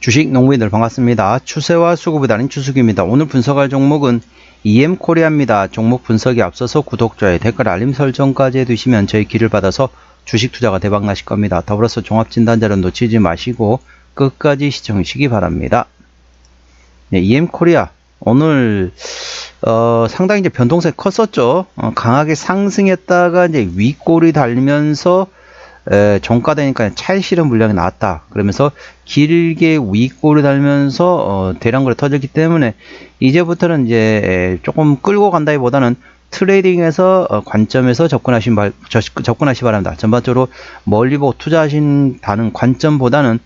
주식 농부인들 반갑습니다. 추세와 수급이 다른 추수기입니다. 오늘 분석할 종목은 EM코리아입니다. 종목 분석에 앞서서 구독자의 댓글 알림 설정까지 해두시면 저희 길을 받아서 주식 투자가 대박 나실 겁니다. 더불어서 종합진단자를 놓치지 마시고 끝까지 시청하시기 바랍니다. 네, EM코리아 오늘 어, 상당히 이제 변동성이 컸었죠. 어, 강하게 상승했다가 이제 윗골이 달리면서 에, 종가되니까 실현 물량이 나왔다. 그러면서 길게 윗골을 달면서 어, 대량 거래 터졌기 때문에 이제부터는 이제 에, 조금 끌고 간다기보다는 트레이딩에서 어, 관점에서 접근하신 바, 저, 접근하시 바랍니다. 전반적으로 멀리 보고 투자하신다는 관점보다는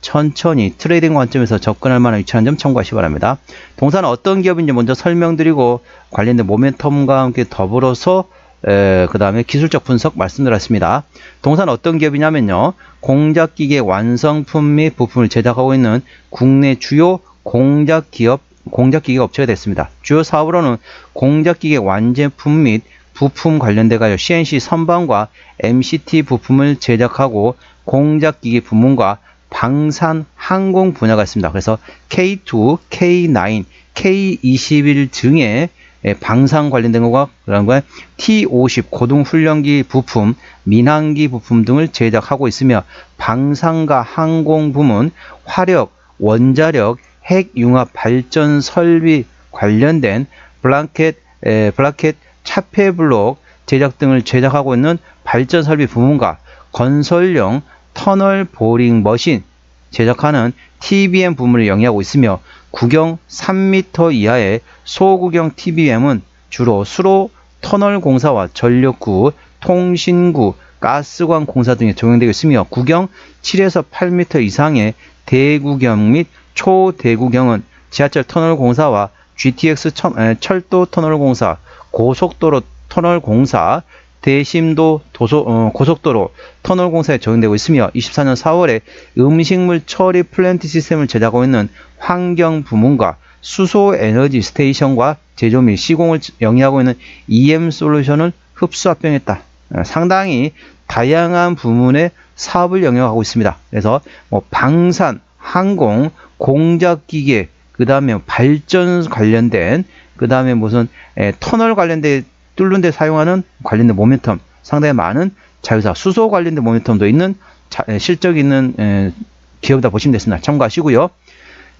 천천히 트레이딩 관점에서 접근할 만한 위치한 점 참고하시 기 바랍니다. 동사는 어떤 기업인지 먼저 설명드리고 관련된 모멘텀과 함께 더불어서 그 다음에 기술적 분석 말씀드렸습니다. 동사는 어떤 기업이냐면요. 공작기계 완성품 및 부품을 제작하고 있는 국내 주요 공작기업, 공작기계 업체가 됐습니다. 주요 사업으로는 공작기계 완제품 및 부품 관련돼가지고 CNC 선반과 MCT 부품을 제작하고 공작기계 부문과 방산 항공 분야가 있습니다. 그래서 K2, K9, K21 등의 예, 방산 관련된 것과 그런 거에 T50 고등훈련기 부품, 민항기 부품 등을 제작하고 있으며 방산과 항공 부문, 화력, 원자력, 핵융합 발전 설비 관련된 블랑켓, 에, 블라켓 차폐 블록 제작 등을 제작하고 있는 발전 설비 부문과 건설용 터널 보링 머신 제작하는 TBM 부문을 영위하고 있으며 구경 3m 이하의 소구경 TBM은 주로 수로 터널 공사와 전력구, 통신구, 가스관 공사 등에 적용되고 있으며 구경 7에서 8m 이상의 대구경 및 초대구경은 지하철 터널 공사와 GTX 철도 터널 공사, 고속도로 터널 공사, 대심도 도소, 어, 고속도로 터널 공사에 적용되고 있으며 24년 4월에 음식물 처리 플랜트 시스템을 제작하고 있는 환경 부문과 수소 에너지 스테이션과 제조 및 시공을 영위하고 있는 EM 솔루션을 흡수 합병했다. 어, 상당히 다양한 부문의 사업을 영역하고 있습니다. 그래서 뭐 방산, 항공, 공작기계, 그 다음에 발전 관련된, 그 다음에 무슨 에, 터널 관련된 뚫는 데 사용하는 관련된 모멘텀 상당히 많은 자유사 수소 관련된 모멘텀도 있는 자, 실적 있는 에, 기업이다 보시면 되습니다. 참고하시고요.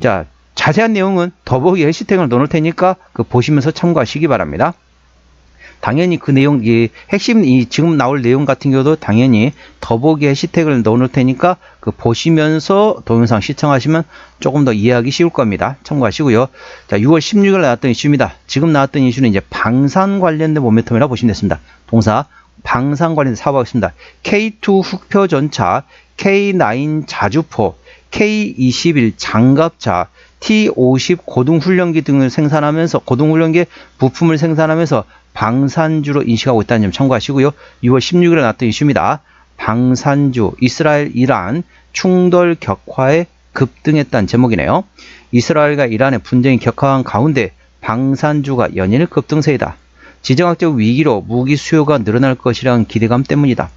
자 자세한 내용은 더보기 해시태그를 넣을 테니까 그 보시면서 참고하시기 바랍니다. 당연히 그 내용, 이 핵심, 이 지금 나올 내용 같은 경우도 당연히 더보기 해시태그를 넣어 놓을 테니까 그 보시면서 동영상 시청하시면 조금 더 이해하기 쉬울 겁니다. 참고하시고요. 자, 6월 16일 나왔던 이슈입니다. 지금 나왔던 이슈는 이제 방산 관련된 모멘텀이라고 보시면 됐습니다. 동사 방산 관련 사업하고 있습니다. K2 흑표 전차, K9 자주포, K21 장갑차, T50 고등훈련기 등을 생산하면서 고등훈련기 부품을 생산하면서 방산주로 인식하고 있다는 점 참고하시고요. 6월 16일에 나왔던 이슈입니다. 방산주 이스라엘 이란 충돌 격화에 급등했다는 제목이네요. 이스라엘과 이란의 분쟁이 격화한 가운데 방산주가 연일 급등세이다. 지정학적 위기로 무기 수요가 늘어날 것이라는 기대감 때문이다.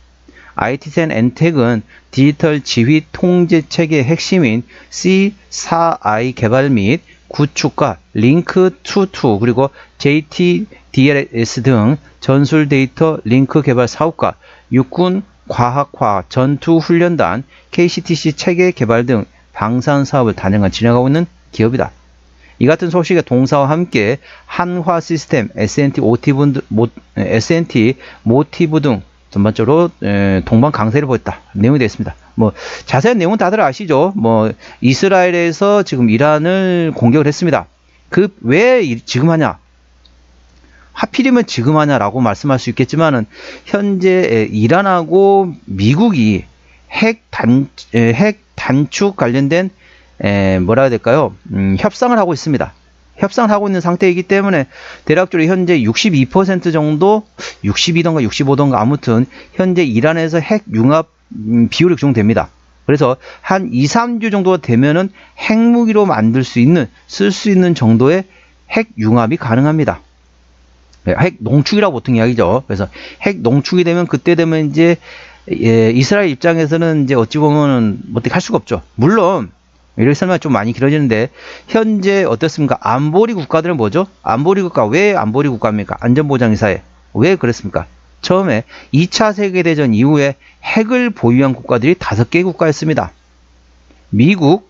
IT센 엔텍은 디지털 지휘 통제 체계의 핵심인 C4I 개발 및 구축과 링크22 그리고 JTDLS 등 전술 데이터 링크 개발 사업과 육군 과학화 전투 훈련단 KCTC 체계 개발 등 방산 사업을 단연간 진행하고 있는 기업이다. 이 같은 소식의 동사와 함께 한화 시스템, SNT 모티브 등 전반적으로 동방 강세를 보였다. 내용이 되어 있습니다. 뭐 자세한 내용은 다들 아시죠? 뭐 이스라엘에서 지금 이란을 공격을 했습니다. 그 왜 지금 하냐? 하필이면 지금 하냐라고 말씀할 수 있겠지만은 현재 이란하고 미국이 핵단 핵 단축 관련된 에, 뭐라 해야 될까요? 음, 협상을 하고 있습니다. 협상을 하고 있는 상태이기 때문에 대략적으로 현재 62% 정도 62던가 65던가 아무튼 현재 이란에서 핵 융합 음, 비율이 그 정도 됩니다. 그래서 한 2, 3주 정도 되면은 핵무기로 만들 수 있는 쓸 수 있는 정도의 핵 융합이 가능합니다. 네, 핵 농축이라고 보통 이야기죠. 그래서 핵 농축이 되면 그때 되면 이제 예, 이스라엘 입장에서는 이제 어찌 보면은 뭐 어떻게 할 수가 없죠. 물론 이렇게 설명이 좀 많이 길어지는데 현재 어떻습니까? 안보리 국가들은 뭐죠? 안보리 국가 왜 안보리 국가입니까? 안전보장이사회 왜 그랬습니까? 처음에 2차 세계대전 이후에 핵을 보유한 국가들이 다섯 개 국가였습니다. 미국,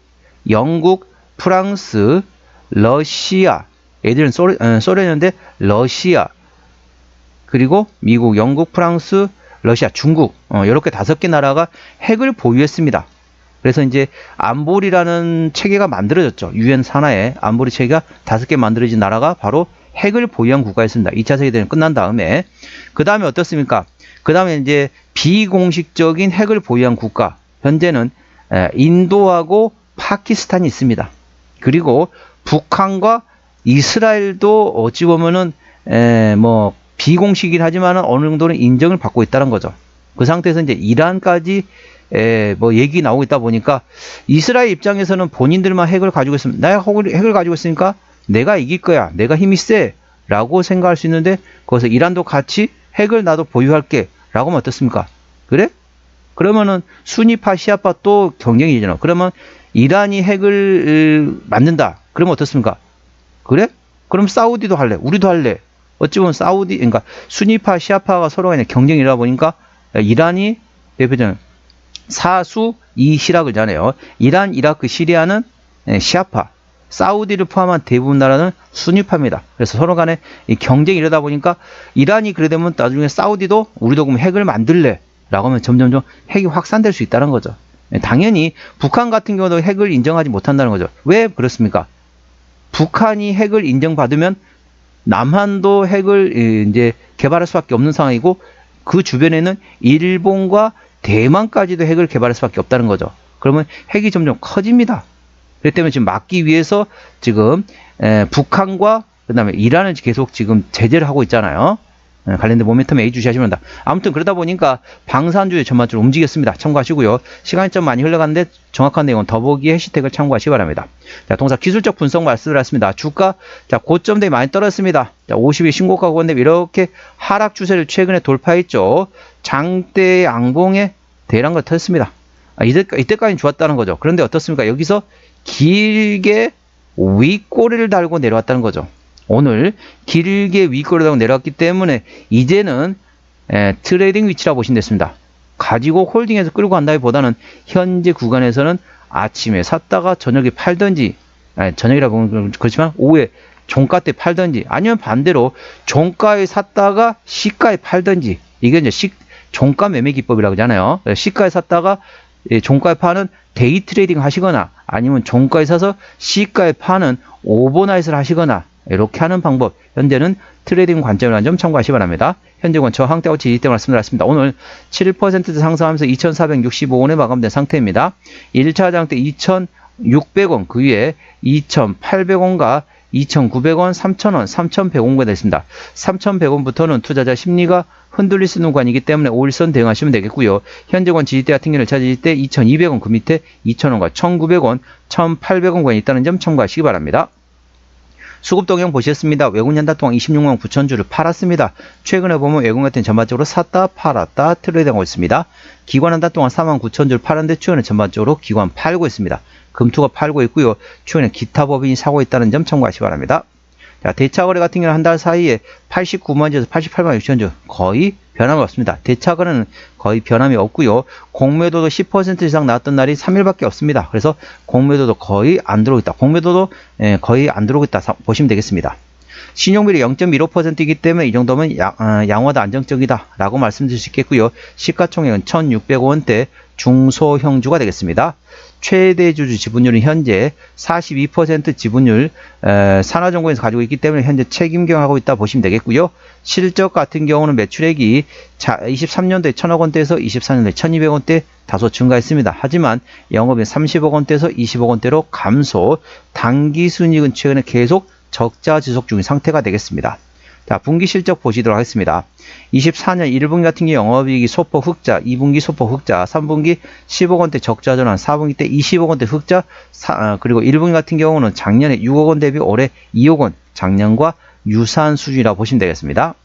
영국, 프랑스, 러시아, 얘들은 소련, 어, 러시아, 그리고 미국, 영국, 프랑스, 러시아, 중국 어, 이렇게 다섯 개 나라가 핵을 보유했습니다. 그래서 이제 안보리라는 체계가 만들어졌죠. 유엔 산하에 안보리 체계가 다섯 개 만들어진 나라가 바로 핵을 보유한 국가였습니다. 2차 세계대전 끝난 다음에 그 다음에 어떻습니까? 그 다음에 이제 비공식적인 핵을 보유한 국가 현재는 에, 인도하고 파키스탄이 있습니다. 그리고 북한과 이스라엘도 어찌 보면은 에, 뭐 비공식이긴 하지만 어느 정도는 인정을 받고 있다는 거죠. 그 상태에서 이제 이란까지 에, 뭐 얘기 나오고 있다 보니까 이스라엘 입장에서는 본인들만 핵을 가지고 있으면 내가 핵을, 가지고 있으니까 내가 이길 거야. 내가 힘이 세. 라고 생각할 수 있는데 거기서 이란도 같이 핵을 나도 보유할게. 라고 하면 어떻습니까? 그래? 그러면은 순위파 시아파 또 경쟁이잖아. 그러면 이란이 핵을 만든다. 그러면 어떻습니까? 그래? 그럼 사우디도 할래. 우리도 할래. 어찌 보면 사우디, 그러니까 순위파 시아파가 서로 간에 경쟁이라 보니까 이란이 대표적인 사수 이시락을 잖아요. 이란, 이라크, 시리아는 예, 시아파, 사우디를 포함한 대부분 나라는 순위파입니다. 그래서 서로 간에 경쟁이 이러다 보니까 이란이 그래 되면 나중에 사우디도 우리도 그럼 핵을 만들래 라고 하면 점점점 핵이 확산될 수 있다는 거죠. 예, 당연히 북한 같은 경우도 핵을 인정하지 못한다는 거죠. 왜 그렇습니까? 북한이 핵을 인정받으면 남한도 핵을 이제 개발할 수밖에 없는 상황이고 그 주변에는 일본과 대만까지도 핵을 개발할 수밖에 없다는 거죠. 그러면 핵이 점점 커집니다. 그렇기 때문에 지금 막기 위해서 지금 에, 북한과 그다음에 이란을 계속 지금 제재를 하고 있잖아요. 에, 관련된 모멘텀 A 주시하시면 된다. 아무튼 그러다 보니까 방산주의 전반적으로 움직였습니다. 참고하시고요. 시간이 좀 많이 흘러갔는데 정확한 내용은 더보기 해시태그를 참고하시기 바랍니다. 자, 동사 기술적 분석 말씀을 했습니다. 주가 자 고점대에 많이 떨어졌습니다. 자, 50일 신고가고 있는데 이렇게 하락 추세를 최근에 돌파했죠. 장대 양봉에 대량가 터졌습니다. 아, 이때, 이때까지는 좋았다는 거죠. 그런데 어떻습니까? 여기서 길게 윗꼬리를 달고 내려왔다는 거죠. 오늘 길게 달고 내려왔기 때문에 이제는 에, 트레이딩 위치라 보시면 됐습니다. 가지고 홀딩해서 끌고 간다기보다는 현재 구간에서는 아침에 샀다가 저녁에 팔던지 아니, 저녁이라 보면 그렇지만 오후에 종가 때 팔던지 아니면 반대로 종가에 샀다가 시가에 팔던지 이게 이제 시, 종가 매매 기법이라고 하잖아요. 시가에 샀다가 예, 종가에 파는 데이 트레이딩 하시거나 아니면 종가에 사서 시가에 파는 오버나잇을 하시거나 이렇게 하는 방법 현재는 트레이딩 관점이라는 점 참고하시기 바랍니다. 현재 권 저 항대하고 지지대 말씀드렸습니다. 오늘 7% 상승하면서 2,465원에 마감된 상태입니다. 1차 장대 2,600원 그 위에 2,800원과 2,900원, 3,000원, 3,100원가 됐습니다. 3,100원부터는 투자자 심리가 흔들릴 수 있는 구간이기 때문에 5일선 대응하시면 되겠고요. 현재권 지지대 같은 경우는 찾으실 때 2,200원 그 밑에 2,000원과 1,900원, 1,800원 구간이 있다는 점 참고하시기 바랍니다. 수급 동향 보셨습니다. 외국 연다 동안 26만 9천 주를 팔았습니다. 최근에 보면 외국 같은 전반적으로 샀다 팔았다 트레이드하고 있습니다. 기관 한다 동안 4만 9천 주를 팔았는데 최근에 전반적으로 기관 팔고 있습니다. 금투가 팔고 있고요. 최근에 기타 법인이 사고 있다는 점 참고하시 기 바랍니다. 자, 대차 거래 같은 경우는 한 달 사이에 89만 주에서 88만 6천 주 거의 변함이 없습니다. 대차 거래는 거의 변함이 없고요. 공매도도 10% 이상 나왔던 날이 3일밖에 없습니다. 그래서 공매도도 거의 안 들어오고 있다. 공매도도 예, 거의 안 들어오고 있다 보시면 되겠습니다. 신용비율이 0.15%이기 때문에 이 정도면 양, 어, 양호하다 안정적이다 라고 말씀드릴 수 있겠고요. 시가총액은 1600원대 중소형주가 되겠습니다. 최대 주주 지분율은 현재 42% 지분율 에, 산하정보에서 가지고 있기 때문에 현재 책임경하고 있다 보시면 되겠고요. 실적 같은 경우는 매출액이 23년도에 1000억 원대에서 24년도에 1200원대 다소 증가했습니다. 하지만 영업이 30억 원대에서 20억 원대로 감소, 단기 순이익은 최근에 계속 적자 지속 중인 상태가 되겠습니다. 자, 분기 실적 보시도록 하겠습니다. 24년 1분기 같은 경우 영업이익이 소폭 흑자, 2분기 소폭 흑자, 3분기 10억 원대 적자 전환, 4분기 때 20억 원대 흑자, 사, 아, 그리고 1분기 같은 경우는 작년에 6억 원 대비 올해 2억 원, 작년과 유사한 수준이라고 보시면 되겠습니다.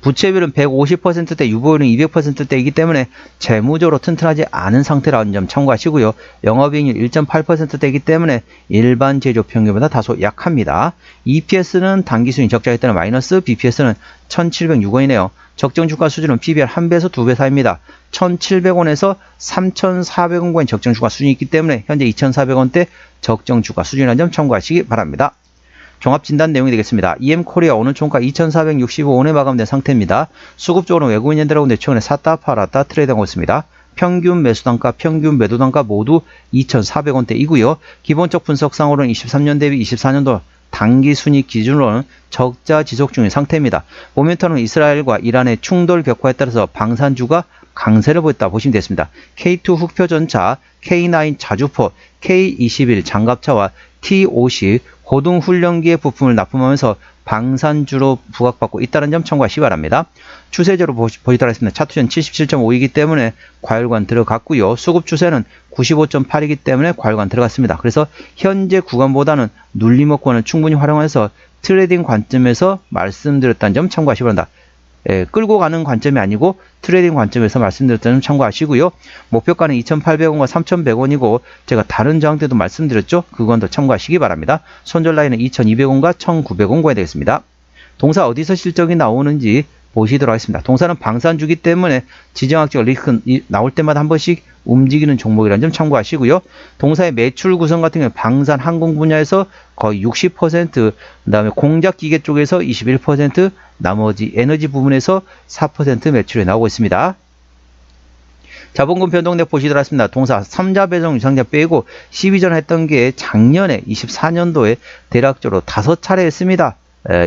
부채비율은 150%대, 유보율은 200%대이기 때문에 재무적으로 튼튼하지 않은 상태라는 점 참고하시고요. 영업이익률 1.8%대이기 때문에 일반 제조 평균보다 다소 약합니다. EPS는 단기순위 적자에 따른 마이너스, BPS는 1,706원이네요. 적정 주가 수준은 PBR 1배에서 2배 사이입니다. 1,700원에서 3,400원까지 적정 주가 수준이 있기 때문에 현재 2,400원대 적정 주가 수준이라는 점 참고하시기 바랍니다. 종합 진단 내용이 되겠습니다. EM코리아 오늘 종가 2,465원에 마감된 상태입니다. 수급적으로 외국인 연대라고 내초원에 샀다 팔았다 트레이드하고 있습니다. 평균 매수 단가, 평균 매도 단가 모두 2,400원대이고요. 기본적 분석상으로는 23년 대비 24년도 단기 순익 기준으로는 적자 지속 중인 상태입니다. 모멘텀은 이스라엘과 이란의 충돌 격화에 따라서 방산주가 강세를 보였다 보시면 되겠습니다. K2 흑표전차, K9 자주포, K21 장갑차와 T50 고등훈련기의 부품을 납품하면서 방산주로 부각받고 있다는 점 참고하시기 바랍니다. 추세적으로 보시도록 하겠습니다. 차투전 77.5이기 때문에 과열관 들어갔고요. 수급 추세는 95.8이기 때문에 과열관 들어갔습니다. 그래서 현재 구간보다는 눌림목권을 충분히 활용해서 트레이딩 관점에서 말씀드렸다는 점 참고하시기 바랍니다. 예, 끌고 가는 관점이 아니고 트레이딩 관점에서 말씀드렸다는 점 참고하시고요. 목표가는 2,800원과 3,100원이고 제가 다른 저항 때도 말씀드렸죠. 그건 더 참고하시기 바랍니다. 손절 라인은 2,200원과 1,900원과에 되겠습니다. 동사 어디서 실적이 나오는지 보시도록 하겠습니다. 동사는 방산주기 때문에 지정학적 리스크 나올 때마다 한 번씩 움직이는 종목이라는 점 참고하시고요. 동사의 매출 구성 같은 경우에 방산 항공 분야에서 거의 60%, 그다음에 공작 기계 쪽에서 21%, 나머지 에너지 부분에서 4% 매출이 나오고 있습니다. 자본금 변동력 보시도록 하겠습니다. 동사 3자 배정 유상자 빼고 12전 했던 게 작년에 24년도에 대략적으로 5차례 했습니다.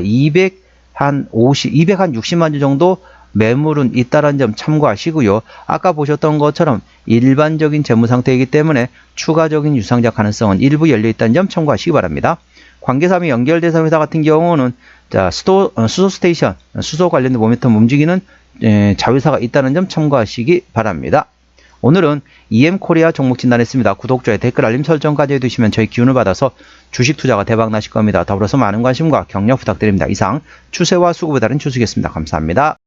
200 한 50, 200한 60만 주 정도 매물은 있다는 점 참고하시고요. 아까 보셨던 것처럼 일반적인 재무 상태이기 때문에 추가적인 유상자 가능성은 일부 열려 있다는 점 참고하시기 바랍니다. 관계사 및 연결대사 회사 같은 경우는 자, 수도, 어, 수소 스테이션, 수소 관련된 모멘텀 움직이는 에, 자회사가 있다는 점 참고하시기 바랍니다. 오늘은 EM코리아 종목 진단했습니다. 구독자의 댓글 알림 설정까지 해두시면 저희 기운을 받아서 주식 투자가 대박 나실 겁니다. 더불어서 많은 관심과 격려 부탁드립니다. 이상 추세와 수급에 다른 추수겠습니다. 감사합니다.